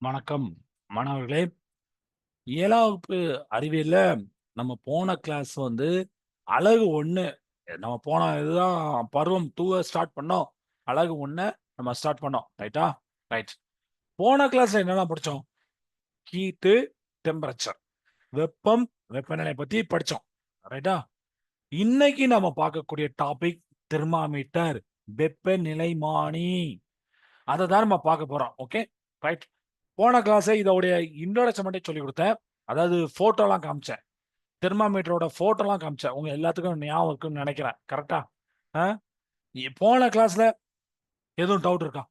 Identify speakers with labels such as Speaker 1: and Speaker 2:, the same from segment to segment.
Speaker 1: வணக்கம். மாணவர்களே ஏழாம் வகுப்பு நம்ம போன கிளாஸ் வந்து அழகு ஒன்று நம்ம போன இதுதான் பருவம் டூவை ஸ்டார்ட் பண்ணோம். அழகு ஒன்று நம்ம ஸ்டார்ட் பண்ணோம். ரைட்டா ரைட் போன கிளாஸ்ல என்னென்ன படித்தோம் ஹீட்டு டெம்பரேச்சர் வெப்பம் வெப்பநிலை பற்றி படித்தோம் ரைட்டா இன்னைக்கு நம்ம பார்க்கக்கூடிய டாபிக் தெர்மாமீட்டர் வெப்பநிலைமானி. அதை தான் நம்ம பார்க்க போகிறோம் ஓகே ரைட் போன கிளாஸே இதோடைய இன்ட்ரோடக்ஷன் மட்டும் சொல்லி கொடுத்தேன். அதாவது ஃபோட்டோலாம் காமிச்சேன். தெர்மாமீட்டரோட ஃபோட்டோலாம் காமிச்சேன். உங்க எல்லாத்துக்கும் ஞாபகம் இருக்குன்னு நினைக்கிறேன். கரெக்டா போன கிளாஸ்ல எதுவும் டவுட் இருக்கா?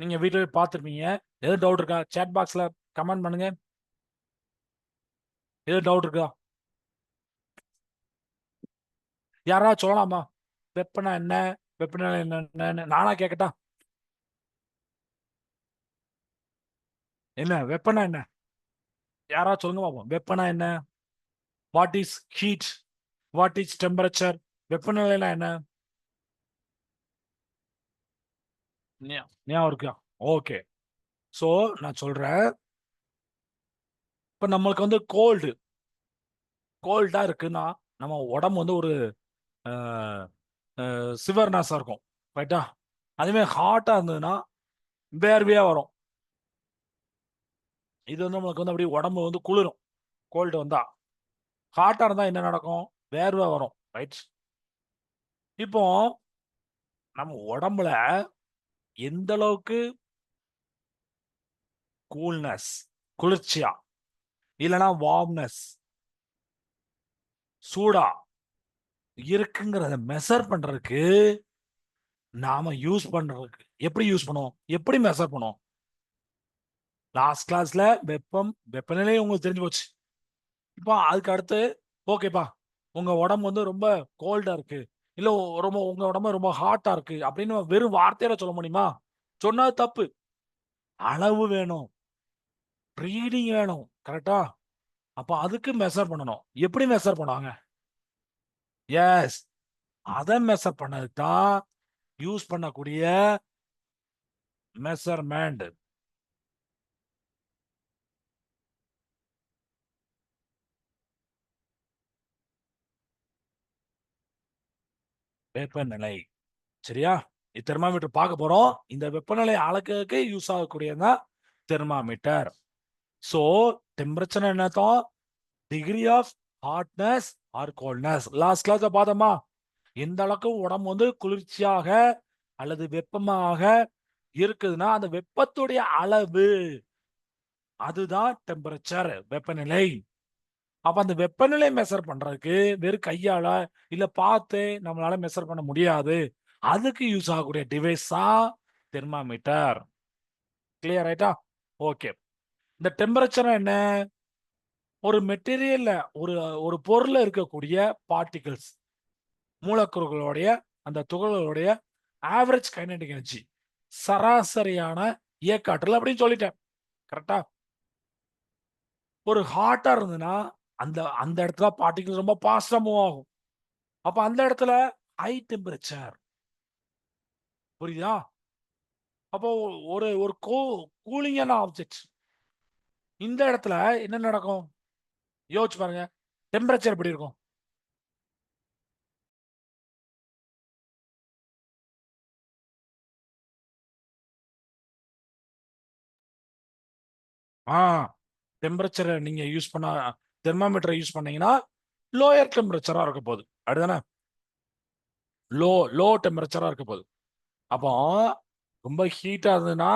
Speaker 1: நீங்க வீட்டில் பார்த்துருப்பீங்க. எதுவும் டவுட் இருக்கா? சேட் பாக்ஸ்ல கமெண்ட் பண்ணுங்க. எதுவும் டவுட் இருக்கா? யாராவது சொல்லலாமா? வெப்பனா என்ன? வெப்பநிலை என்ன? நானா கேட்கட்டா என்ன? வெப்பனா என்ன? யாராவது சொல்லுங்க பார்ப்போம் வெப்பனா என்ன? What is heat what is temperature வெப்பநிலைனா என்ன? ஞாபகம் இருக்கா? ஓகே ஸோ நான் சொல்றேன். இப்போ நம்மளுக்கு வந்து கோல்டு கோல்டா இருக்குன்னா நம்ம உடம்பு வந்து ஒரு சிவர்னாஸா இருக்கும். ரைட்டா அதுவே ஹாட்டா இருந்ததுன்னா வேர்வையா வரும். இது வந்து நம்மளுக்கு வந்து அப்படியே உடம்பு வந்து குளிரும். கோல்டு வந்தா. ஹாட்டாக இருந்தால் என்ன நடக்கும்? வேர்வை வரும் ரைட் இப்போ நம்ம உடம்புல எந்த அளவுக்கு கூல்னஸ் குளிர்ச்சியா இல்லைன்னா வார்ம்னஸ் சூடா இருக்குங்கிறத மெஷர் பண்றதுக்கு நாம யூஸ் பண்றதுக்கு எப்படி யூஸ் பண்ணுவோம்? எப்படி மெஷர் பண்ணுவோம்? லாஸ்ட் கிளாஸ்ல வெப்பம் வெப்பநிலை உங்களுக்கு தெரிஞ்சு போச்சு. இப்போ அதுக்கு அடுத்து ஓகேப்பா உங்க உடம்பு வந்து ரொம்ப கோல்டா இருக்கு. இல்ல ரொம்ப உங்க உடம்பு ரொம்ப ஹாட்டா இருக்கு அப்படின்னு வெறும் வார்த்தையில சொல்ல முடியுமா? சொன்னா தப்பு. அளவு வேணும். ரீடிங் வேணும். கரெக்டா அப்ப அதுக்கு மெஷர் பண்ணணும். எப்படி மெஷர் பண்ணுவாங்க? எஸ் அதை மெஷர் பண்ணதுக்கு தான் யூஸ் பண்ணக்கூடிய மெஷர்மெண்ட் வெப்பநிலை சரியா? தெர்மாமீட்டர் பார்க்க போறோம். இந்த வெப்பநிலை அளக்கிறதுக்கு யூஸ் ஆகக்கூடியதுதான் தெர்மாமீட்டர் ஸோ டெம்பரேச்சர் என்னத்தான் degree of hotness or coldness last கிளாஸ்ல பார்த்தோமா? எந்த அளவுக்கு உடம்பு வந்து குளிர்ச்சியாக அல்லது வெப்பமாக இருக்குதுன்னா அந்த வெப்பத்துடைய அளவு. அதுதான் டெம்பரேச்சர் வெப்பநிலை. அப்ப அந்த வெப்பநிலை மெஷர் பண்றதுக்கு வெறும் கையால இல்ல பார்த்து நம்மளால மெஷர் பண்ண முடியாது. அதுக்கு யூஸ் ஆகக்கூடிய டிவைஸ் தான் தெர்மாமீட்டர் கிளியர் ஆயிட்டா? ஓகே இந்த டெம்பரேச்சர் என்ன? ஒரு மெட்டீரியல்ல ஒரு ஒரு பொருள்ல இருக்கக்கூடிய பார்ட்டிகிள்ஸ் மூலக்கூறுகளுடைய அந்த துகள்களுடைய ஆவரேஜ் கைனடிக் எனர்ஜி சராசரியான இயக்காற்றல் அப்படின்னு சொல்லிட்டேன். கரெக்டா ஒரு ஹாட்டா இருந்ததுன்னா அந்த அந்த இடத்துல பார்ட்டிகல் ரொம்ப பாஸ்டா மூவ் ஆகும். அப்ப அந்த இடத்துல ஹை டெம்பரேச்சர் புரியுதா? அப்போ ஒரு ஒரு கோ கூலிங்கான ஆப்ஜெக்ட் இந்த இடத்துல என்ன நடக்கும்? யோசிச்சு பாருங்க. டெம்பரேச்சர் எப்படி இருக்கும்? ஆ டெம்பரேச்சரை நீங்க யூஸ் பண்ண தெர்மாமீட்டரை யூஸ் பண்ணீங்கன்னா லோயர் டெம்பரேச்சராக இருக்க போகுது. அப்படிதானே? லோ லோ டெம்பரேச்சராக இருக்க போகுது. அப்போ ரொம்ப ஹீட்டாக இருந்ததுன்னா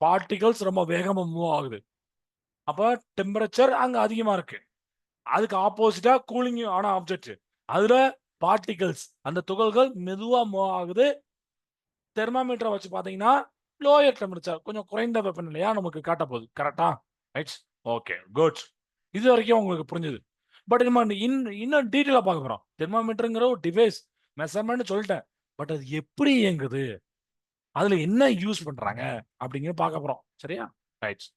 Speaker 1: பார்ட்டிகல்ஸ் ரொம்ப வேகமாக மூவ் ஆகுது. அப்போ டெம்பரேச்சர் அங்கே அதிகமாக இருக்கு. அதுக்கு ஆப்போசிட்டாக கூலிங் ஆன ஆப்ஜெக்ட் அதில் பார்ட்டிகல்ஸ் அந்த துகள்கள் மெதுவாக மூவ் ஆகுது. தெர்மாமீட்டரை வச்சு பார்த்தீங்கன்னா லோயர் டெம்பரேச்சர் கொஞ்சம் குறைந்த வெப்பநிலையாக நமக்கு காட்ட போகுது கரெக்டா ரைட்ஸ் ஓகே குட் இது வரைக்கும் உங்களுக்கு புரிஞ்சுது. பட் நம்ம இன் இன்னும் டீட்டெயிலாக பார்க்க போகிறோம் தெர்மாமீட்டருங்கிற ஒரு டிவைஸ் மெஷர்மெண்ட் சொல்லிட்டேன். பட் அது எப்படி இயங்குது? அதில் என்ன யூஸ் பண்ணுறாங்க அப்படிங்கிறது பார்க்க போகிறோம் சரியா? ரைட்ஸ்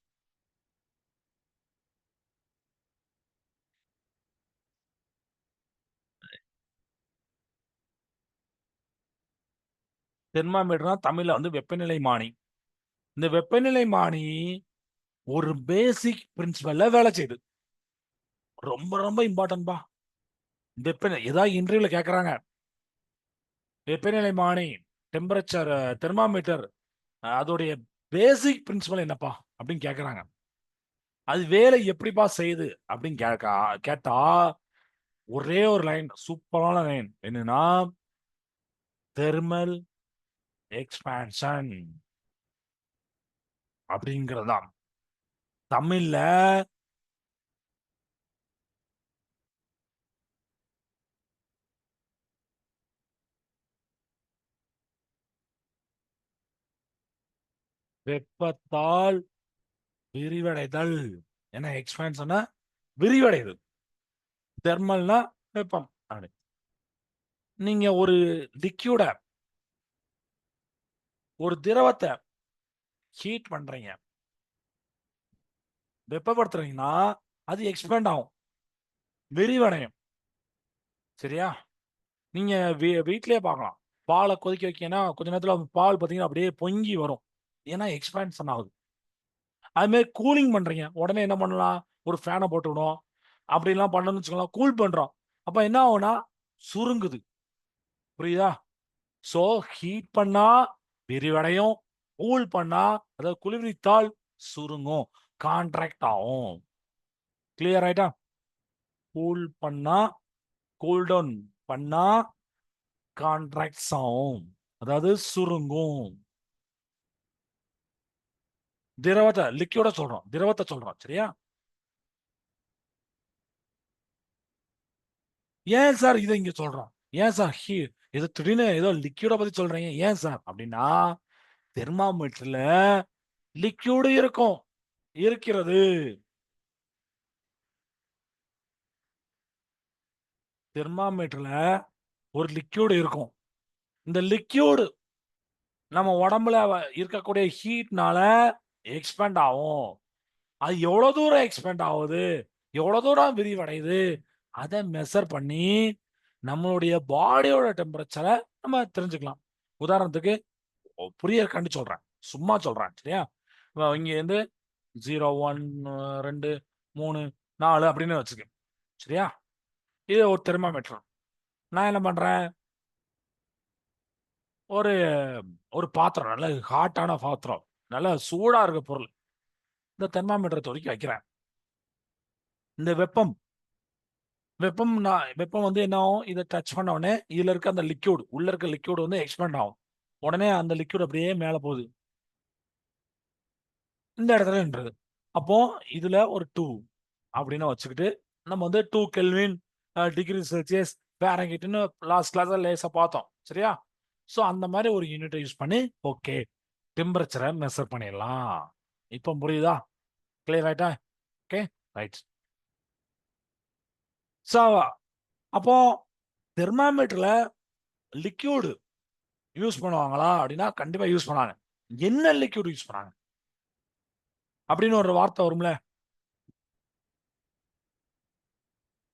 Speaker 1: தெர்மாமீட்டர்னா தமிழில் வந்து வெப்பநிலை மானி. இந்த வெப்பநிலை மானி ஒரு பேசிக் பிரின்சிபல்ல வேலை செய்யுது. ரொம்ப ரொம்ப இம்பார்ட்டன்ட்பா வெப்பநிலை ஏதாவது இன்டர்வியூல கேட்கறாங்க வெப்பநிலை மானி டெம்பரேச்சர் தெர்மாமீட்டர் அதோடைய பேசிக் பிரின்சிபல் என்னப்பா? அப்படின்னு கேட்கறாங்க அது வேலை எப்படிப்பா செய்யுது? அப்படின்னு கேட்கா கேட்டா ஒரே ஒரு லைன் சூப்பரான லைன் என்னன்னா தெர்மல் எக்ஸ்பேன்ஷன் அப்படிங்கறதுதான். தமிழ்ல வெப்பத்தால் விரிவடைதல். என்ன சொன்னா விரிவடையுது தெர்மல்னா வெப்பம். அப்படி. நீங்க ஒரு லிக்யூட ஒரு திரவத்தை ஹீட் பண்றீங்க. வெப்பப்படுத்துறீங்கன்னா அது எக்ஸ்பேண்ட் ஆகும். விரிவடையும். சரியா? நீங்க வீ- வீட்லயே பார்க்கலாம். பாலை கொதிக்க வைக்கனா கொஞ்ச நேரத்துல பால் பார்த்தீங்கன்னா அப்படியே பொங்கி வரும். ஏன்னா எக்ஸ்பேன்ஷன் ஆகுது அதுமாரி கூலிங் பண்ணுறீங்க உடனே என்ன பண்ணலாம்? ஒரு ஃபேனை போட்டுவிடும் அப்படிலாம் பண்ணணும்னு வச்சுக்கலாம் கூல் பண்ணுறோம் அப்போ என்ன ஆகும்னா சுருங்குது. புரியுதா? ஸோ ஹீட் பண்ணால் விரிவடையும். கூல் பண்ணால் அதாவது குளிர்வித்தால் சுருங்கும். கான்ட்ராக்ட் ஆகும். கிளியர் ஆயிட்டா? கூல் பண்ணா கூல் டவுன் பண்ணா கான்ட்ராக்ட்ஸ் ஆகும். அதாவது சுருங்கும். திரவத்தை லிக்யூட சொல்றோம். திரவத்தை சொல்றோம் சரியா? ஏன் சார் இதை இங்க சொல்றோம்? ஏன் சார் ஹீ இது திடீர்னு ஏதோ லிக்யூட பத்தி சொல்றீங்க? ஏன் சார்? அப்படின்னா தெர்மாமீட்டர்ல லிக்யூடு இருக்கும். இருக்கிறது. தெர்மாமீட்டர்ல ஒரு லிக்யூடு இருக்கும். இந்த லிக்யூடு நம்ம உடம்புல இருக்கக்கூடிய ஹீட்னால எக்ஸ்பேண்ட் ஆகும். அது எவ்வளோ தூரம் எக்ஸ்பேண்ட் ஆகுது? எவ்வளோ தூரம் விரிவடையுது? அதை மெஷர் பண்ணி நம்மளுடைய பாடியோட டெம்பரேச்சரை நம்ம தெரிஞ்சுக்கலாம். உதாரணத்துக்கு புரிய புரியறக்காண்டி சொல்கிறேன் சும்மா சொல்கிறேன் சரியா? இங்கேருந்து ஜீரோ ஒன் ரெண்டு மூணு நாலு அப்படின்னு வச்சுக்க சரியா? இது ஒரு தெர்மாமீட்டர் நான் என்ன பண்ணுறேன் ஒரு ஒரு பாத்திரம் நல்ல ஹாட்டான பாத்திரம். நல்லா சூடாக இருக்க பொருள். இந்த தெர்மாமீட்டரை துவக்கி வைக்கிறேன். இந்த வெப்பம். வெப்பம் நான் வெப்பம் வந்து என்ன ஆகும்? இதை டச் பண்ண உடனே இதில் இருக்க அந்த லிக்யூட் உள்ள இருக்க லிக்யூட் வந்து எக்ஸ்பேண்ட் ஆகும். உடனே அந்த லிக்யூட் அப்படியே மேலே போகுது. இந்த இடத்துல நின்றது. அப்போ இதுல ஒரு டூ அப்படின்னு வச்சுக்கிட்டு நம்ம வந்து டூ கெல்வின் டிகிரி செல்சியஸ் பேரங்கிட்டுன்னு லாஸ்ட் கிளாஸில் லேசாக பார்த்தோம். சரியா? ஸோ அந்த மாதிரி ஒரு யூனிட்டை யூஸ் பண்ணி ஓகே டெம்பரேச்சரை மெஷர் பண்ணிடலாம். இப்போ புரியுதா? கிளியர் ஆயிட்டா? ஓகே ரைட் ஸோ அப்போ தெர்மாமீட்டரில் லிக்யூடு யூஸ் பண்ணுவாங்களா? அப்படின்னா கண்டிப்பாக யூஸ் பண்ணாங்க. என்ன லிக்யூட் யூஸ் பண்ணாங்க? அப்படின்னு ஒரு வார்த்தை வரும்ல.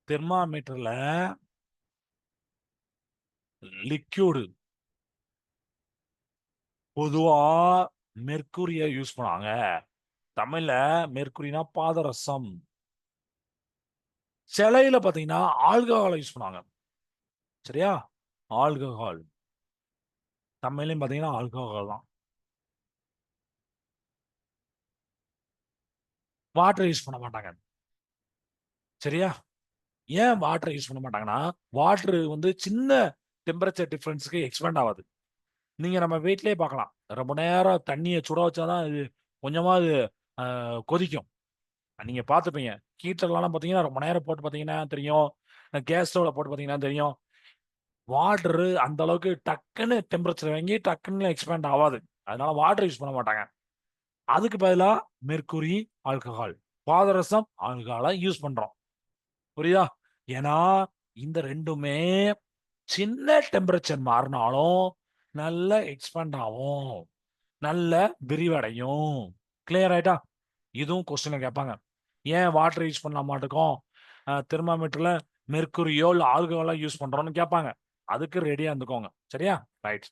Speaker 1: தெர்மாமீட்டரில் லிக்யூடு பொதுவா மெர்க்குரிய யூஸ் பண்ணாங்க தமிழ்ல மெர்க்குரினா பாதரசம். சிலையில பாத்தீங்கன்னா ஆல்கஹாலை யூஸ் பண்ணாங்க சரியா? ஆல்கஹால். தமிழ்லையும் பாத்தீங்கன்னா ஆல்கஹால் தான். வாட்டர் யூஸ் பண்ண மாட்டாங்க. சரியா? ஏன் வாட்டர் யூஸ் பண்ண மாட்டாங்கன்னா வாட்டர் வந்து சின்ன டெம்பரேச்சர் டிஃபரன்ஸுக்கு எக்ஸ்பேண்ட் ஆகாது. நீங்க நம்ம வீட்லயே பார்க்கலாம் ரொம்ப நேரம் தண்ணியை சுட வச்சாதான் இது கொஞ்சமா அது கொதிக்கும். நீங்க பார்த்துப்பீங்க. ஹீட்டர்லாம் பார்த்தீங்கன்னா ரொம்ப நேரம் போட்டு பார்த்தீங்கன்னா தெரியும். கேஸ் ஸ்டவ்ல போட்டு பார்த்தீங்கன்னா தெரியும். வாட்டர் அந்த அளவுக்கு டக்குன்னு டெம்பரேச்சர் வாங்கி டக்குன்னு எக்ஸ்பேண்ட் ஆகாது. அதனால வாட்டர் யூஸ் பண்ண மாட்டாங்க. அதுக்கு பதிலாக மெர்க்குரி ஆல்கஹால். பாதரசம் ஆல்கஹாலை யூஸ் பண்ணுறோம் புரியுதா? ஏன்னா இந்த ரெண்டுமே சின்ன டெம்பரேச்சர் மாறினாலும் நல்ல எக்ஸ்பேண்ட் ஆகும். நல்ல விரிவடையும். கிளியர் ஆயிட்டா? இதுவும் கொஸ்டின் கேட்பாங்க. ஏன் வாட்டர் யூஸ் பண்ண மாட்டோம் தெர்மாமீட்டர்ல மெர்க்குரியோ இல்லை ஆல்கோலாம் யூஸ் பண்றோம்னு கேட்பாங்க. அதுக்கு ரெடியா இருந்துக்கோங்க. சரியா? ரைட்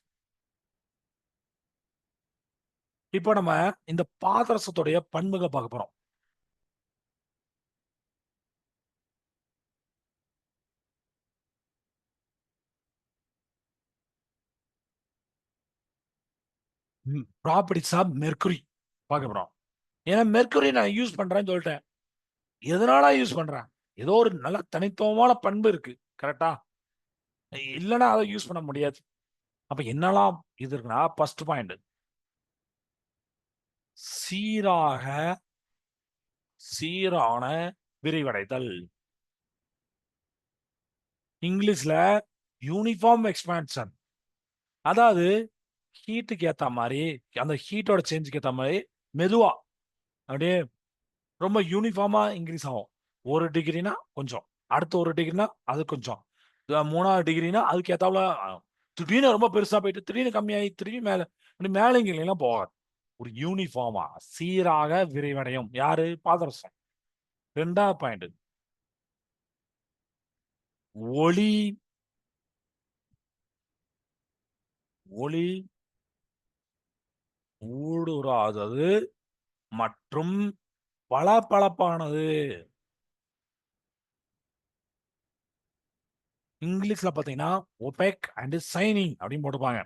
Speaker 1: இப்போ நம்ம இந்த பாதரசத்துடைய பண்புகள் பார்க்க போறோம். ப்ராப்பர்ட்டிஸ் ஆஃப் மெர்க்குரி பார்க்க போகிறோம் ஏன்னா மெர்க்குரி நான் யூஸ் பண்ணுறேன்னு சொல்லிட்டேன். எதனால யூஸ் பண்றேன்? ஏதோ ஒரு நல்ல தனித்துவமான பண்பு இருக்கு. கரெக்டா இல்லைன்னா அதை யூஸ் பண்ண முடியாது. அப்ப என்னெல்லாம் இது இருக்குன்னா ஃபர்ஸ்ட் பாயிண்ட் சீராக சீரான விரிவடைதல். இங்கிலீஷ்ல யூனிஃபார்ம் எக்ஸ்பான்ஷன் அதாவது ஹீட்டுக்கு ஏற்ற மாதிரி அந்த ஹீட்டோட சேஞ்சுக்கு ஏற்ற மாதிரி மெதுவாக அப்படியே ரொம்ப யூனிஃபார்மாக இன்க்ரீஸ் ஆகும். ஒரு டிகிரினா கொஞ்சம். அடுத்த ஒரு டிகிரினா அது கொஞ்சம். இது மூணாவது டிகிரினா அதுக்கு ஏத்தாப்புல திடீர்னு ரொம்ப பெருசாக போயிட்டு திடீர்னு கம்மியாகி திரும்பி மேலே அப்படி மேலே இங்கெல்லாம் போகாது. ஒரு யூனிஃபார்மா சீராக விரைவடையும். யாரு? பாதரசம் ரெண்டாவது பாயிண்ட் ஒளி. ஒளி ஊடுறாதது மற்றும் பளபளப்பானது. இங்கிலீஷ்ல பாத்தீங்கன்னா ஒபெக் அண்ட் சைனிங் அப்படின்னு போட்டுப்பாங்க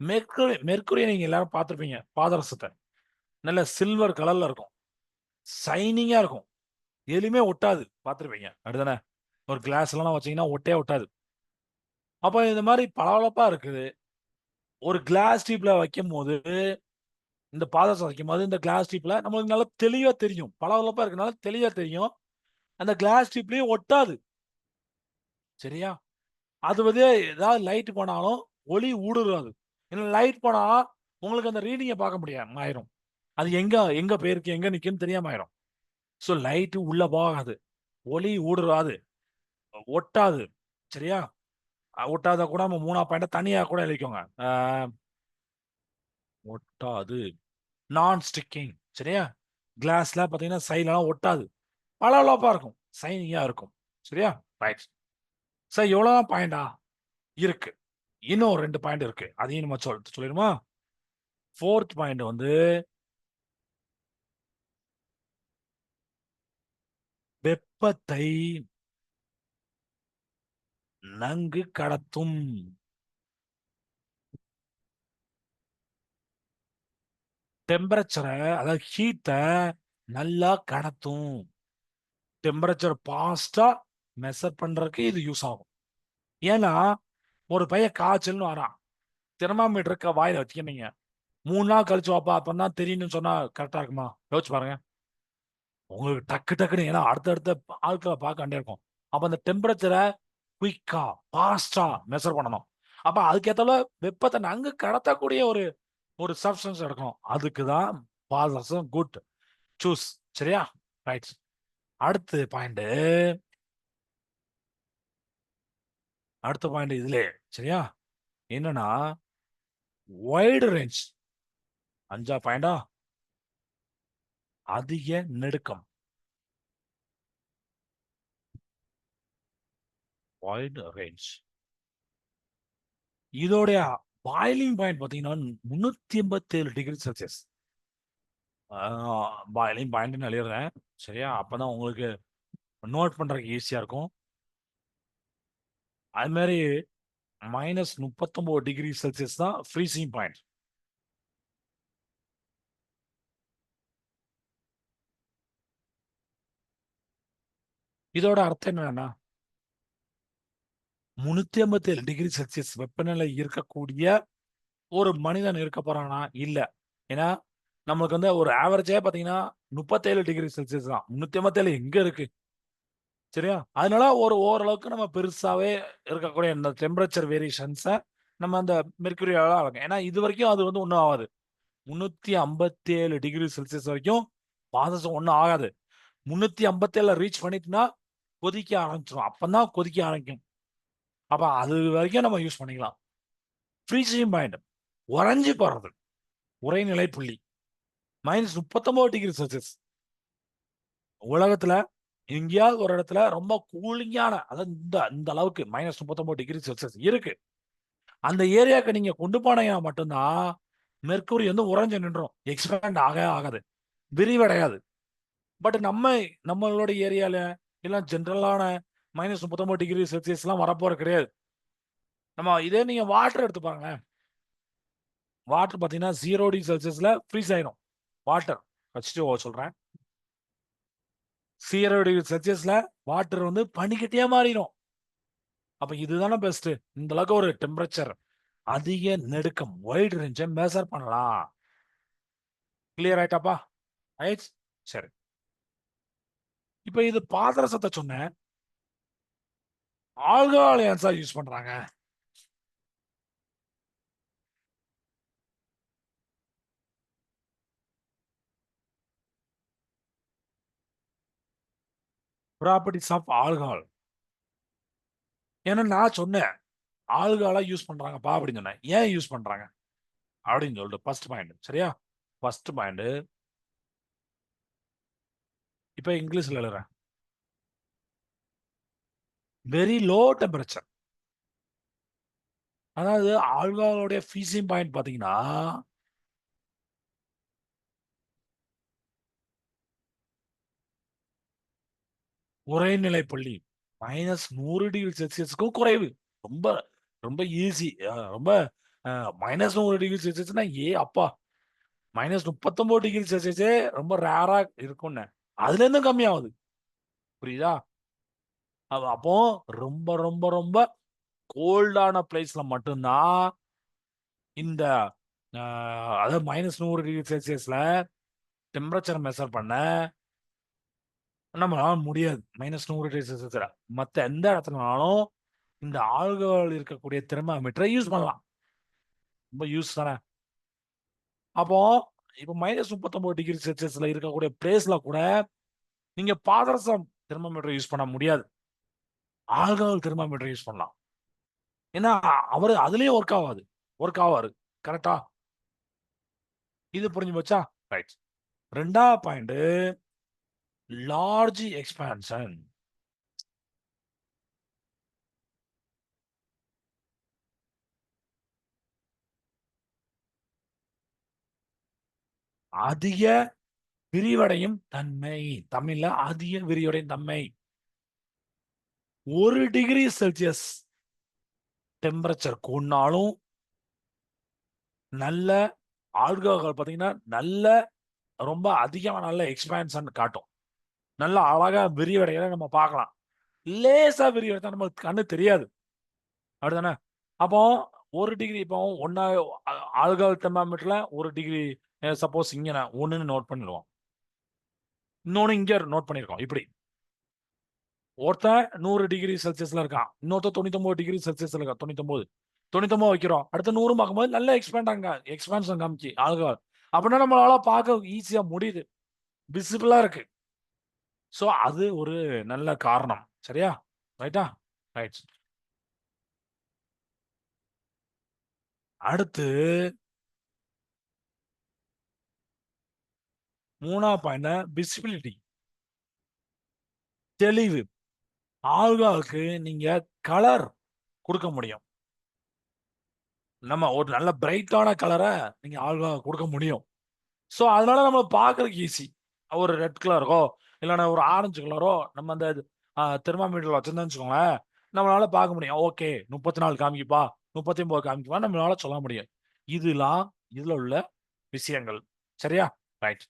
Speaker 1: மெர்க்குரி மெர்க்குரி நீங்க எல்லாரும் பார்த்துருப்பீங்க பாதரசத்தை. நல்ல சில்வர் கலர்ல இருக்கும். சைனிங்கா இருக்கும். எதுலையுமே ஒட்டாது. பார்த்துருப்பீங்க. அப்படிதானே ஒரு கிளாஸ் எல்லாம் வச்சீங்கன்னா ஒட்டே ஒட்டாது. அப்போ இந்த மாதிரி பளபளப்பா இருக்குது. ஒரு கிளாஸ் டீப்ல வைக்கும் போது இந்த பாதரசம் வைக்கும் போது இந்த கிளாஸ் டீப்ல நம்மளுக்கு நல்லா தெளிவா தெரியும். பளபளப்பா இருக்கனால தெளிவா தெரியும். அந்த கிளாஸ் டீப்லயும் ஒட்டாது. சரியா? அது வந்து ஏதாவது லைட் போனாலும் ஒளி ஊடுருவாது. ஏன்னா லைட் போனா உங்களுக்கு அந்த ரீடிங்கை பார்க்க முடியாது ஆயிரும். அது எங்க எங்க போயிருக்கு எங்க நிக்குன்னு தெரியாம ஆயிரும். ஸோ லைட்டு உள்ள போகாது. ஒளி ஊடுருவாது. ஒட்டாது. சரியா? ஒட்டாத கூட நம்ம மூணா பாயிண்ட தனியா கூட எழுதிக்கோங்க. ஒட்டாது. நான் ஸ்டிக்கிங் சரியா? கிளாஸ்ல பாத்தீங்கன்னா சைலாம் ஒட்டாது. அளவலப்பா இருக்கும். சைனிங்கா இருக்கும். சரியா? ரைட் சார் எவ்வளவுதான் பாயிண்டா இருக்கு. இன்னும் ரெண்டு பாயிண்ட் இருக்கு. அதையும் நம்ம சொல் சொல்லிடுமா? ஃபோர்த் பாயிண்ட் வந்து வெப்பத்தை நன்கு கடத்தும். டெம்பரேச்சரை அதாவது ஹீட்டை நல்லா கடத்தும். டெம்பரேச்சர் பாஸ்டா மெஷர் பண்றதுக்கு இது யூஸ் ஆகும். ஏன்னா ஒரு பையன் காய்ச்சல்னு வரான். தெர்மாமீட்டருக்கு வாயில வச்சுக்கீங்க மூணு நாள் கழிச்சு வாப்பா அப்பதான் தெரியும்னு சொன்னா கரெக்டா இருக்குமா? யோசிச்சு பாருங்க. உங்களுக்கு டக்கு டக்குன்னு ஏன்னா அடுத்தடுத்த ஆட்களை பார்க்க இருக்கும் அப்ப அந்த டெம்பரேச்சரை குயிக்கா பாஸ்டா மெஷர் பண்ணணும். அப்ப அதுக்கேத்தால வெப்பத்தை நன்கு கடத்தக்கூடிய ஒரு ஒரு சப்ஸ்டன்ஸ் எடுக்கணும். அதுக்கு தான் பாதரசம் குட் சூஸ் சரியா? ரைட் அடுத்து பாயிண்ட் அடுத்த பாயிண்ட் இதுலே. சரியா? என்னன்னா வைடு ரேஞ்ச் அஞ்சா பாயிண்டா அதிக நெடுக்கம். பாயிண்ட் ரேஞ்ச் இதோடைய பாயிலிங் பாயிண்ட் பார்த்தீங்கன்னா முன்னூத்தி எண்பத்தேழு டிகிரி செல்சியஸ் பாயிலிங் பாயிண்ட் எழுதுறேன். சரியா? அப்பதான் உங்களுக்கு நோட் பண்றதுக்கு ஈஸியா இருக்கும். அது மாதிரி மைனஸ் முப்பத்தொன்பது டிகிரி செல்சியஸ் தான் ஃப்ரீசிங் பாயிண்ட் இதோட அர்த்தம் என்னன்னா முன்னூத்தி ஐம்பத்தி ஏழு டிகிரி செல்சியஸ் வெப்பநிலை இருக்கக்கூடிய ஒரு மனிதன் இருக்க போறானா இல்ல. ஏன்னா நமக்கு வந்து ஒரு ஆவரேஜே பாத்தீங்கன்னா முப்பத்தேழு டிகிரி செல்சியஸ் தான். முன்னூத்தி ஐம்பத்தேழு எங்க இருக்கு? சரியா? அதனால ஒரு ஓரளவுக்கு நம்ம பெருசாவே இருக்கக்கூடிய இந்த டெம்பரேச்சர் வேரியேஷன்ஸை நம்ம அந்த மெர்க்குரியால அளக்கும் ஏன்னா இது வரைக்கும் அது வந்து ஒன்றும் ஆகாது. முன்னூத்தி ஐம்பத்தி ஏழு டிகிரி செல்சியஸ் வரைக்கும் பாதசம் ஒன்றும் ஆகாது. முன்னூத்தி ஐம்பத்தி ஏழு ரீச் பண்ணிட்டுனா கொதிக்க ஆரம்பிச்சிடும் அப்பதான் கொதிக்க ஆரம்பிக்கும். அப்ப அது வரைக்கும் நம்ம யூஸ் பண்ணிக்கலாம். ஃப்ரீசிங் பாயிண்ட் உறைஞ்சி போறது. உரைநிலை புள்ளி. மைனஸ் முப்பத்தொன்பது டிகிரி செல்சியஸ் உலகத்துல எங்கேயாவது ஒரு இடத்துல ரொம்ப கூலிங்கான அதாவது இந்த இந்த அளவுக்கு மைனஸ் முப்பத்தொம்பது டிகிரி செல்சியஸ் இருக்கு. அந்த ஏரியாவுக்கு நீங்க கொண்டு போனீங்க மட்டும்தான் மெர்க்குரி வந்து உறைஞ்சு நின்றோம். எக்ஸ்பேண்ட் ஆக ஆகாது. விரிவடையாது. பட் நம்ம நம்மளோட ஏரியால எல்லாம் ஜென்ரலான மைனஸ் முப்பத்தொம்பது டிகிரி செல்சியஸ்லாம் வரப்போற கிடையாது. நம்ம இதே நீங்கள் வாட்டர் எடுத்து பாருங்களேன். வாட்டர் பார்த்தீங்கன்னா ஜீரோ டிகிரி செல்சியஸில் ஃப்ரீஸ் ஆயிடும். வாட்டர் வச்சுட்டு சொல்கிறேன் ஜீரோ டிகிரி செல்சியஸில் வாட்டர் வந்து பனிக்கட்டியாக மாறிடும். அப்போ இதுதானே பெஸ்ட்டு இந்த அளவுக்கு ஒரு டெம்பரேச்சர் அதிக நெடுக்கம். வைட் ரேஞ்சை மெஷர் பண்ணலாம். கிளியர் ஆயிட்டாப்பா? ஆயிடுச்சு சரி. இப்போ இது பாதரசத்தை சொன்னேன். ஆல்கஹால் ஏன் சார் யூஸ் பண்றாங்க? ப்ராப்பர்ட்டிஸ் ஆஃப் ஆல்கஹால் ஏன்னா நான் சொன்னேன் ஆல்கஹாலா யூஸ் பண்றாங்கப்பா அப்படின்னு சொன்னேன். ஏன் யூஸ் பண்றாங்க? அப்படின்னு சொல்லிட்டு ஃபர்ஸ்ட் பாயிண்ட் சரியா? ஃபர்ஸ்ட் பாயிண்ட் இப்ப இங்கிலீஷ்ல எழுதுறேன். வெரி லோ டெம்பரேச்சர் அதாவது ஆல்கஹாலோடைய ஃபீசிங் பாயிண்ட் பாத்தீங்கன்னா உறைநிலை பள்ளி மைனஸ் நூறு டிகிரி செல்சியஸ்க்கும் குறைவு. ரொம்ப ரொம்ப ஈஸி ரொம்ப மைனஸ் நூறு டிகிரி செல்சியஸ்னா ஏ அப்பா மைனஸ் முப்பத்தொன்பது டிகிரி செல்சியஸே ரொம்ப ரேரா இருக்கும்னு. அதுலேருந்தும் கம்மியாகுது. புரியுதா? அது அப்போ ரொம்ப ரொம்ப ரொம்ப கோல்டான பிளேஸ்ல மட்டும்தான் இந்த அதாவது மைனஸ் நூறு டிகிரி செல்சியஸ்ல டெம்பரேச்சர் மெஷர் பண்ண நம்மளால முடியாது. மைனஸ் நூறு டிகிரி செல்சியஸ்ல மற்ற எந்த இடத்துலனாலும் இந்த ஆள்கள் இருக்கக்கூடிய தெர்மாமீட்டரை யூஸ் பண்ணலாம். ரொம்ப யூஸ் தானே. அப்போ இப்போ மைனஸ் முப்பத்தொம்பது டிகிரி செல்சியஸ்ல இருக்கக்கூடிய பிளேஸ்ல கூட நீங்க பாதரசம் தெர்மாமீட்டர் யூஸ் பண்ண முடியாது. ஆல்கஹால் தெர்மாமீட்டர் யூஸ் பண்ணலாம். ஏன்னா அவர் அதுலயும் ஒர்க் ஆகாது ஒர்க் ஆவாரு. கரெக்டா இது புரிஞ்சு போச்சா? ரைட் ரெண்டாவது பாயிண்ட் லார்ஜ் எக்ஸ்பான்ஷன் அதிக விரிவடையும் தன்மை. தமிழ்ல அதிக விரிவடையும் தன்மை. ஒரு டிகிரி செல்சியஸ் டெம்பரேச்சர் கூடினாலும் நல்ல ஆல்கஹால் பார்த்தீங்கன்னா நல்ல ரொம்ப அதிகமாக நல்ல எக்ஸ்பேன்ஷன் காட்டும். நல்ல அழகாக விரிவடைகளை நம்ம பார்க்கலாம். லேசாக விரிவடைத்தா நம்ம கண்ணு தெரியாது. அப்படிதானே அப்போ ஒரு டிகிரி இப்போ ஒன்னா ஆல்கஹால் தெர்மாமீட்டரில் ஒரு டிகிரி சப்போஸ் இங்கே ஒன்றுன்னு நோட் பண்ணிடுவோம். இன்னொன்று இங்கே நோட் பண்ணியிருக்கோம். இப்படி. ஒருத்தன் நூறு டிகிரி செல்சியஸ்ல இருக்கான். இன்னொருத்தன் தொண்ணூத்தொம்பது டிகிரி செல்சியஸ்ல இருக்கான். தொண்ணூத்தொம்பது தொண்ணூத்தொம்பது வைக்கிறோம். அடுத்த நூறு பார்க்கும்போது நல்ல எக்ஸ்பேண்ட் ஆங்க எக்ஸ்பேன்ஷன் காமிச்சு. ஆல்கஹால் அப்படின்னா நம்மளால பார்க்க ஈஸியா முடியுது. விசிபிளா இருக்கு. ஸோ அது ஒரு நல்ல காரணம். சரியா? ரைட்டா ரைட் அடுத்து மூணா பாயிண்ட் விசிபிலிட்டி தெளிவு. ஆல்காவுக்கு நீங்க கலர் கொடுக்க முடியும். நம்ம ஒரு நல்ல பிரைட்டான கலரை நீங்க ஆல்கா கொடுக்க முடியும். ஸோ அதனால நம்ம பார்க்கறதுக்கு ஈஸி ஒரு ரெட் கலரோ இல்லைன்னா ஒரு ஆரஞ்சு கலரோ நம்ம அந்த தெர்மாமீட்டர்ல வச்சிருந்தோம்னு வச்சுக்கோங்களேன் நம்மளால பார்க்க முடியும். ஓகே முப்பத்தி நாலு காமிக்குப்பா முப்பத்தி ஒன்பது காமிக்குப்பா நம்மளால சொல்ல முடியும். இதெல்லாம் இதுல உள்ள விஷயங்கள். சரியா? ரைட்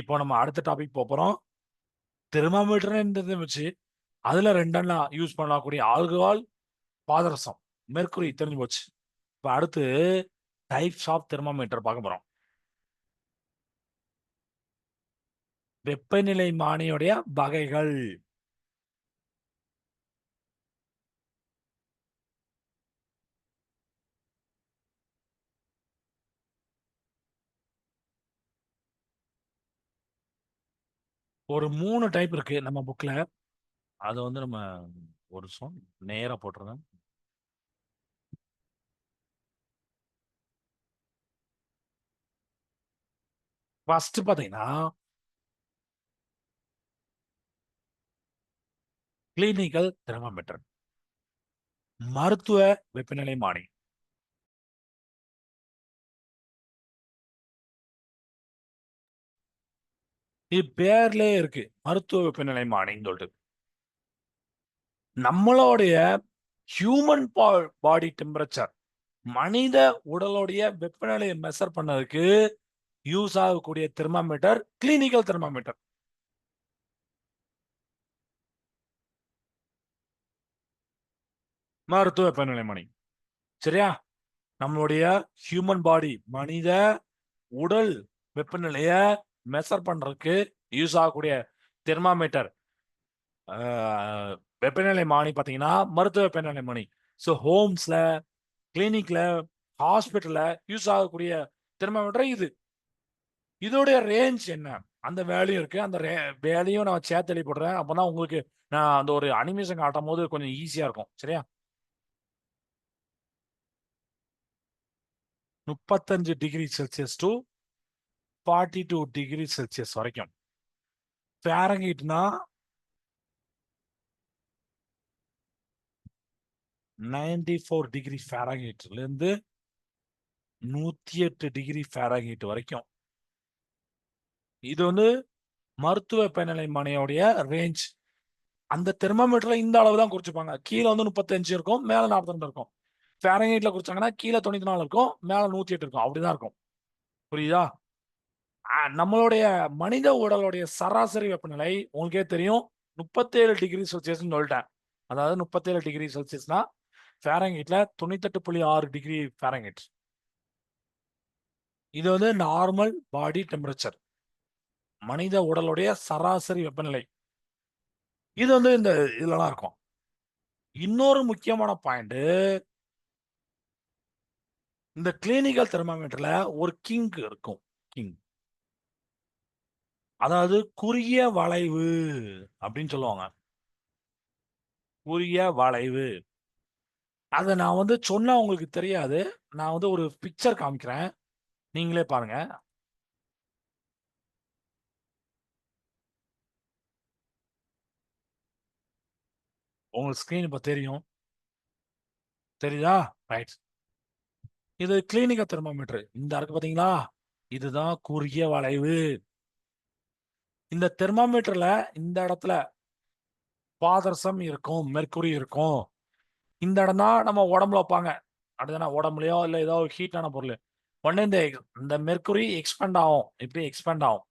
Speaker 1: இப்போ நம்ம அடுத்த டாபிக் போறோம். தெர்மாமீட்டர்ன்றதை வச்சு அதில் ரெண்டெண்ணா யூஸ் பண்ணக்கூடிய ஆல்கஹால் பாதரசம் மெர்க்குரி தெரிஞ்சு போச்சு. இப்போ அடுத்து டைப்ஸ் ஆஃப் தெர்மாமீட்டர் பார்க்க போகிறோம் வெப்பநிலை மானியுடைய வகைகள். ஒரு மூணு டைப் இருக்கு நம்ம புக்ல அதை வந்து நம்ம ஒரு சொல் நேரா போட்டுருந்தேன் ஃபர்ஸ்ட் பார்த்தீங்கன்னா கிளினிக்கல் தெர்மாமீட்டர் மருத்துவ வெப்பநிலை மானியம். இது இருக்கு. மருத்துவ வெப்பநிலை மானின்னு சொல்லிட்டு நம்மளுடைய ஹியூமன் பாடி டெம்பரேச்சர் மனித உடலுடைய வெப்பநிலையை மெஷர் பண்ணதுக்கு யூஸ் ஆகக்கூடிய தெர்மாமீட்டர் கிளினிக்கல் தெர்மாமீட்டர் மருத்துவ வெப்பநிலை மணி. சரியா? நம்மளுடைய ஹியூமன் பாடி மனித உடல் வெப்பநிலைய மெஷர் பண்றதுக்கு யூஸ் ஆகக்கூடிய தெர்மாமீட்டர் வெப்பநிலை மானி பார்த்தீங்கன்னா மருத்துவ வெப்பநிலை மணி ஸோ ஹோம்ஸ்ல கிளினிக்ல ஹாஸ்பிட்டல்ல யூஸ் ஆகக்கூடிய தெர்மாமீட்டர் இது. இதோடைய ரேஞ்ச் என்ன? அந்த வேலையும் இருக்கு. அந்த வேலையும் நான் சேர்த்து எழுதி போடுறேன். அப்பதான் உங்களுக்கு நான் அந்த ஒரு அனிமேஷன் காட்டும் போது கொஞ்சம் ஈஸியா இருக்கும். சரியா? முப்பத்தஞ்சு degree Celsius to forty two degree Celsius வரைக்கும் ஃபேரங்கீட்னா நைன்டி ஃபோர் டிகிரி ஃபேரங்கீட்ல நூற்றி எட்டு டிகிரி ஃபேரங்கீட் வரைக்கும். இது வந்து மருத்துவ வெப்பநிலை மனையோடைய ரேஞ்ச் அந்த தெர்மாமீட்டர்ல இந்த அளவு தான் குறிச்சுப்பாங்க. கீழே வந்து முப்பத்தஞ்சு இருக்கும் மேலே நாற்பத்தி ரெண்டு இருக்கும். ஃபேரங்கீட்ல குறிச்சாங்கன்னா கீழே தொண்ணூத்தி நாலு இருக்கும் மேலே நூற்றி எட்டு இருக்கும். அப்படிதான் இருக்கும். புரியுதா? நம்மளுடைய மனித உடலுடைய சராசரி வெப்பநிலை உங்களுக்கே தெரியும். முப்பத்தேழு டிகிரி செல்சியஸ்னு சொல்லிட்டேன். அதாவது முப்பத்தேழு டிகிரி செல்சியஸ்னா ஃபேரங்கீட்ல தொண்ணூத்தெட்டு புள்ளி ஆறு டிகிரி ஃபேரங்கீட் இது வந்து நார்மல் பாடி டெம்பரேச்சர். மனித உடலுடைய சராசரி வெப்பநிலை. இது வந்து இந்த இதுலலாம் இருக்கும். இன்னொரு முக்கியமான பாயிண்ட் இந்த கிளினிக்கல் தெர்மாமீட்டர்ல ஒரு கிங் இருக்கும். கிங் அதாவது குறுகிய வளைவு அப்படின்னு சொல்லுவாங்க. குறுகிய வளைவு. அதை நான் வந்து சொன்னா உங்களுக்கு தெரியாது. நான் வந்து ஒரு பிக்சர் காமிக்கிறேன். நீங்களே பாருங்க. உங்களுக்கு ஸ்கிரீன் இப்ப தெரியும். தெரியுதா? ரைட் இது கிளினிக்கல் தெர்மோமீட்டர் இந்த இருக்கு பாத்தீங்களா? இதுதான் குறுகிய வளைவு. இந்த தெர்மாமீட்டர்ல இந்த இடத்துல பாதரசம் இருக்கும் மெர்க்குரி இருக்கும். இந்த இடம் தான் நம்ம உடம்புல வைப்பாங்க. அடுத்தனா உடம்புலையோ இல்லை ஏதோ ஹீட்டான பொருள். உடனே இந்த இந்த மெர்க்குரி எக்ஸ்பெண்ட் ஆகும். இப்படி எக்ஸ்பெண்ட் ஆகும்?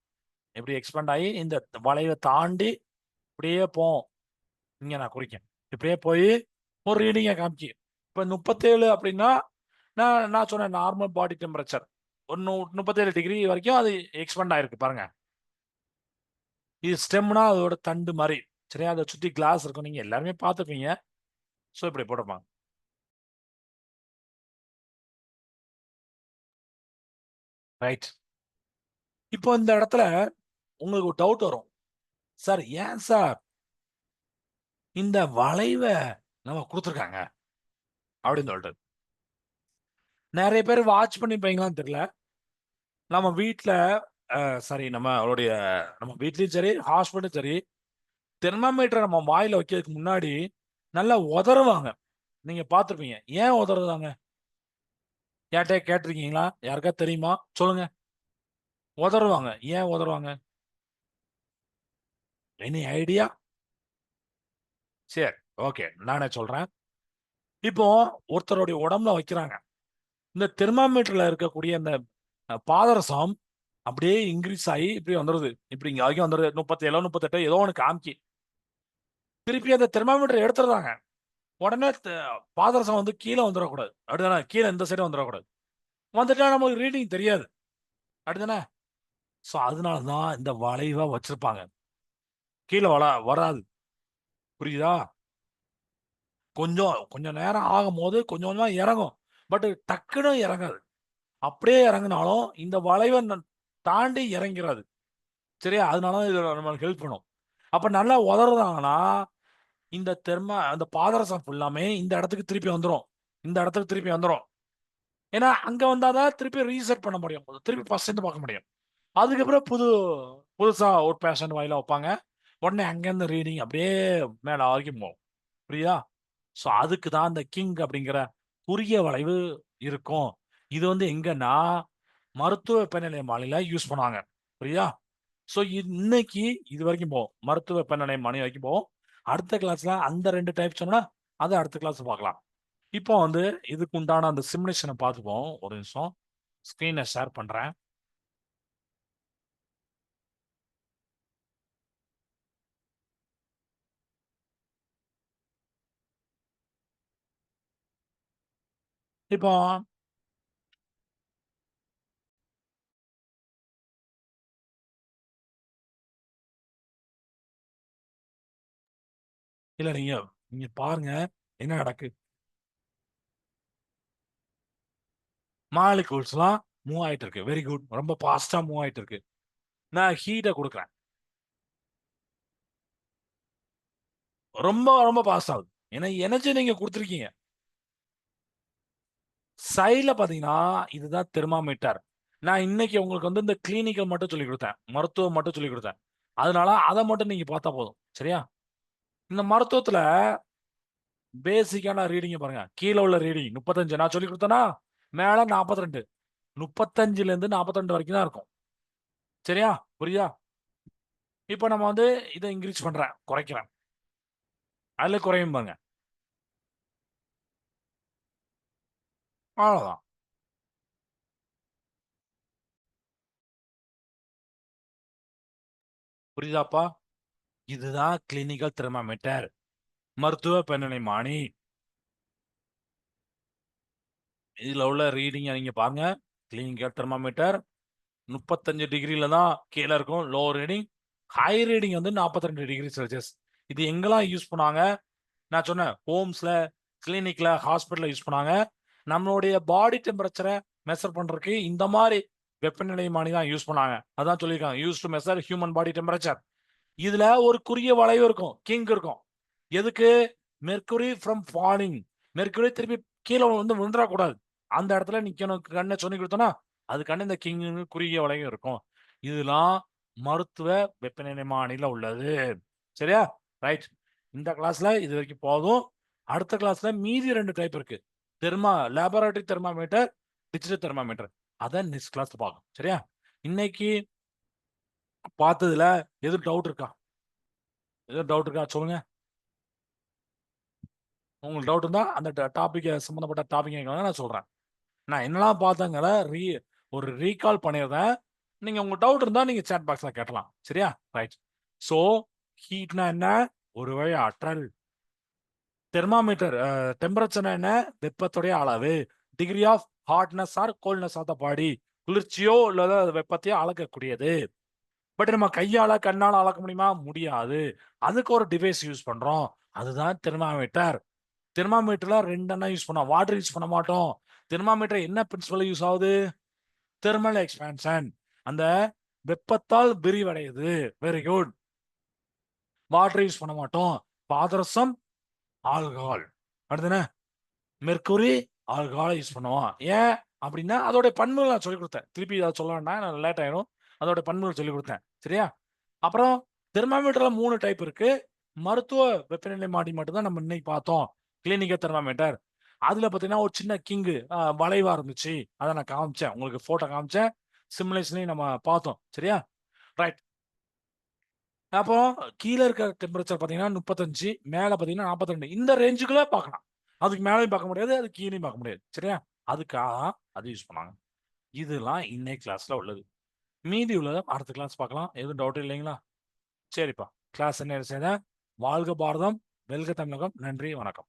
Speaker 1: இப்படி எக்ஸ்பெண்ட் ஆகி இந்த வளைவை தாண்டி இப்படியே போகும் இங்க நான் குறிக்கேன். இப்படியே போய் ஒரு ரீடிங்கை காமிக்கி. இப்போ முப்பத்தேழு அப்படின்னா நான் நான் சொன்னேன் நார்மல் பாடி டெம்பரேச்சர் ஒரு நூ முப்பத்தேழு டிகிரி வரைக்கும் அது எக்ஸ்பெண்ட் ஆயிருக்கு பாருங்க. இது ஸ்டெம்னா அதோட தண்டு மாதிரி. சரியா? அதை சுற்றி கிளாஸ் இருக்கும். நீங்கள் எல்லாருமே பார்த்துப்பீங்க ஸோ இப்படி போட்டிருப்பாங்க. ரைட் இப்போ இந்த இடத்துல உங்களுக்கு ஒரு டவுட் வரும். சார் ஏன் சார் இந்த வளைவை நம்ம கொடுத்துருக்காங்க? அப்படின்னு சொல்லிட்டு. நிறைய பேர் வாட்ச் பண்ணிப்பீங்களான்னு தெரியல. நம்ம வீட்டில் சரி நம்ம அவருடைய நம்ம வீட்லேயும் சரி ஹாஸ்பிட்டலும் சரி தெர்மாமீட்டரை நம்ம வாயில வைக்கிறதுக்கு முன்னாடி நல்லா உதறுவாங்க. நீங்க பார்த்துருப்பீங்க. ஏன் உதறதாங்க யார்கிட்ட கேட்டிருக்கீங்களா? யாருக்கா தெரியுமா? சொல்லுங்க. உதறுவாங்க. ஏன் உதறுவாங்க? எனி ஐடியா சரி ஓகே நானே சொல்றேன். இப்போ ஒருத்தருடைய உடம்புல வைக்கிறாங்க. இந்த தெர்மாமீட்டர்ல இருக்கக்கூடிய அந்த பாதரசம் அப்படியே இன்க்ரீஸ் ஆகி இப்படி வந்துடுது இப்படி இங்கே வரைக்கும் வந்துடுது முப்பத்தி ஏழு முப்பத்தெட்டு ஏதோ ஒன்று காமிக்கி. திருப்பி அந்த தெர்மாமீட்டர் எடுத்துடுறாங்க. உடனே பாதரசம் வந்து கீழே வந்துடக்கூடாது. அப்படிதானே? கீழே இந்த சைடு வந்துடக்கூடாது. வந்துட்டா நமக்கு ரீடிங் தெரியாது. அப்படிதானே? ஸோ அதனால தான் இந்த வளைவாக வச்சுருப்பாங்க. கீழே வள வராது. புரியுதா? கொஞ்சம் கொஞ்சம் நேரம் ஆகும் போது கொஞ்சம் கொஞ்சமாக இறங்கும். பட் டக்குன்னு இறங்காது. அப்படியே இறங்கினாலும் இந்த வளைவை தாண்டி இறங்கிறாது. சரியா? அதனால இது நம்ம ஹெல்ப் பண்ணும். அப்போ நல்லா உதறதாங்கன்னா இந்த தெர்ம அந்த பாதரசம் ஃபுல்லாமே இந்த இடத்துக்கு திருப்பி வந்துடும் இந்த இடத்துக்கு திருப்பி வந்துடும் ஏன்னா அங்க வந்தாதான் திருப்பி ரீசெட் பண்ண முடியும். திருப்பி ஃபர்ஸ்ட் பார்க்க முடியும். அதுக்கப்புறம் புது புதுசாக ஒரு பேஷண்ட் வாயில வைப்பாங்க. உடனே அங்கேருந்து ரீடிங் அப்படியே மேலே வரைக்கும் போகும். புரியுதா? ஸோ அதுக்கு தான் இந்த கிங் அப்படிங்கிற குறுகிய வளைவு இருக்கும். இது வந்து எங்கன்னா மருத்துவ வெப்பநிலை மாலையில யூஸ் பண்ணுவாங்க. புரியா ஸோ இன்னைக்கு இது வரைக்கும் போவோம் மருத்துவ வெப்பநிலை மணி வரைக்கும் போவோம் அடுத்த கிளாஸ்ல அந்த ரெண்டு டைப் சொன்னா அதை அடுத்த கிளாஸ் பார்க்கலாம். இப்போ வந்து இதுக்கு உண்டான அந்த சிமுலேஷனை பார்த்துப்போம். ஒரு நிமிஷம். ஸ்க்ரீனை ஷேர் பண்றேன். இப்போ இல்ல நீங்க நீங்க பாருங்க என்ன நடக்கு? மாலிகூல்ஸ்லாம் மூவ் ஆயிட்டு இருக்கு வெரி குட் ரொம்ப பாஸ்டா மூவ் ஆயிட்டு இருக்கு நான் ஹீட்டை கொடுக்குறேன். ரொம்ப ரொம்ப பாஸ்ட் ஆகுது. ஏன்னா எனர்ஜி நீங்க கொடுத்துருக்கீங்க. சைட்ல பாத்தீங்கன்னா இதுதான் தெர்மாமீட்டர் நான் இன்னைக்கு உங்களுக்கு வந்து இந்த கிளினிக்கல் மட்டும் சொல்லி கொடுத்தேன். மருத்துவம் மட்டும் சொல்லி கொடுத்தேன். அதனால அதை மட்டும் நீங்க பார்த்தா போதும். சரியா? இந்த மருத்துவத்துல பேசிக்கான ரீடிங் பாருங்க. கீழே உள்ள ரீடிங் முப்பத்தஞ்சு. நான் சொல்லி கொடுத்தேன்னா மேல நாற்பத்தி ரெண்டு முப்பத்தஞ்சுல இருந்து நாற்பத்தி ரெண்டு வரைக்கும் தான் இருக்கும். சரியா? புரியுதா? இப்போ நம்ம வந்து இதை இன்க்ரீஸ் பண்றேன். குறைக்கிறேன். அதுல குறையும் பாருங்க. அவ்வளவுதான். புரியுதாப்பா? இதுதான் கிளினிக்கல் தெர்மாமீட்டர் மருத்துவ பெண்ணனை மானி இதுல உள்ள ரீடிங்கை நீங்க பாருங்க. கிளினிக்கல் தெர்மாமீட்டர் முப்பத்தஞ்சு டிகிரியில தான் கீழே இருக்கும் லோ ரீடிங் ஹை ரீடிங் வந்து நாற்பத்தி ரெண்டு டிகிரி செல்சியஸ் இது எங்கெல்லாம் யூஸ் பண்ணாங்க? நான் சொன்னேன் ஹோம்ஸ்ல கிளினிக்ல ஹாஸ்பிட்டல்ல யூஸ் பண்ணாங்க. நம்மளுடைய பாடி டெம்பரேச்சரை மெஷர் பண்றதுக்கு இந்த மாதிரி வெப்பநிலை மானி தான் யூஸ் பண்ணாங்க. அதான் சொல்லியிருக்காங்க. Use to measure human body temperature இதுல ஒரு குறுகிய வளைவு இருக்கும் கிங் இருக்கும். எதுக்கு? மெர்க்குரி ஃப்ரம் ஃபாலிங் மெர்க்குரி திருப்பி கீழே வந்து விழுந்துடக்கூடாது அந்த இடத்துல நிக்கணும் கண்ணை சொல்லி கொடுத்தோன்னா அது கண்ணு இந்த கிங் குறுகிய வளைவு இருக்கும். இதெல்லாம் மருத்துவ வெப்பநிலை மானில உள்ளது. சரியா? ரைட் இந்த கிளாஸ்ல இது வரைக்கும் போதும். அடுத்த கிளாஸ்ல மீதி ரெண்டு டைப் இருக்கு. Thermo laboratory thermometer digital thermometer அதை நெக்ஸ்ட் கிளாஸ் பார்க்கும் சரியா? இன்னைக்கு பார்த்ததுல எதுவும் டவுட் இருக்கா? எதுவும் டவுட் இருக்கா? சொல்லுங்க. உங்களுக்கு டவுட் இருந்தா அந்த டாப்பிக்கை சம்மந்தப்பட்ட டாபிக் நான் சொல்றேன். நான் என்னெல்லாம் பார்த்தங்கிற ரீ ஒரு ரீகால் பண்ணிடுறேன். நீங்க உங்க டவுட் இருந்தா நீங்க சேட் பாக்ஸ்ல கேட்டலாம். சரியா? ரைட் சோ ஹீட்னா என்ன? ஒரு வழி ஆற்றல். தெர்மாமீட்டர் டெம்பரேச்சர்னா என்ன? வெப்பத்துடைய அளவு. Degree of hotness or coldness of the body குளிர்ச்சியோ இல்ல வெப்பத்தையோ அளக்கக்கூடியது. பட் நம்ம கையால கண்ணால் அளக்க முடியுமா? முடியாது. அதுக்கு ஒரு டிவைஸ் யூஸ் பண்றோம். அதுதான் தெர்மாமீட்டர் தெர்மாமீட்டர்ல ரெண்டெண்ணா யூஸ் பண்ணோம். வாட்டர் யூஸ் பண்ண மாட்டோம். தெர்மாமீட்டர் என்ன பிரின்சிபல் யூஸ் ஆகுது? தெர்மல் எக்ஸ்பான்ஷன் அந்த வெப்பத்தால் விரிவடையுது. வெரி குட் வாட்டர் யூஸ் பண்ண மாட்டோம். பாதரசம் ஆல்கஹால் அடுத்து மெர்குரி ஆல்கஹால் யூஸ் பண்ணுவோம். ஏன்? அப்படின்னா அதோட பண்புகள் நான் சொல்லி கொடுத்தேன். திருப்பி அதை சொல்ல வேண்டாம். நான் லேட் ஆயிடும் அதோட பண்புகள் சொல்லி கொடுத்தேன். சரியா? அப்புறம் தெர்மாமீட்டர்ல மூணு டைப் இருக்கு. மருத்துவ வெப்பநிலை மாடி மட்டும்தான் நம்ம இன்னைக்கு பார்த்தோம். கிளினிக்கல் தெர்மாமீட்டர் அதுல பாத்தீங்கன்னா ஒரு சின்ன கிங்கு வளைவா இருந்துச்சு. அதை நான் காமிச்சேன். உங்களுக்கு போட்டோ காமிச்சேன். சிமுலேஷனையும் நம்ம பார்த்தோம். சரியா? ரைட் அப்போ கீழே இருக்க டெம்பரேச்சர் பார்த்தீங்கன்னா முப்பத்தஞ்சு மேலே பார்த்தீங்கன்னா நாற்பத்தி இந்த ரேஞ்சுக்குள்ள பார்க்கலாம். அதுக்கு மேலேயும் பார்க்க முடியாது அது கீழேயும் பார்க்க முடியாது. சரியா? அதுக்காக அது யூஸ் பண்ணாங்க. இதெல்லாம் இன்னைக்கு கிளாஸ்ல உள்ளது. மீதி உள்ளதை அடுத்த கிளாஸ் பார்க்கலாம். எதுவும் டவுட் இல்லைங்களா? சரிப்பா. கிளாஸ் என்ன செய்த வாழ்க பாரதம் வெல்க தமிழகம். நன்றி வணக்கம்.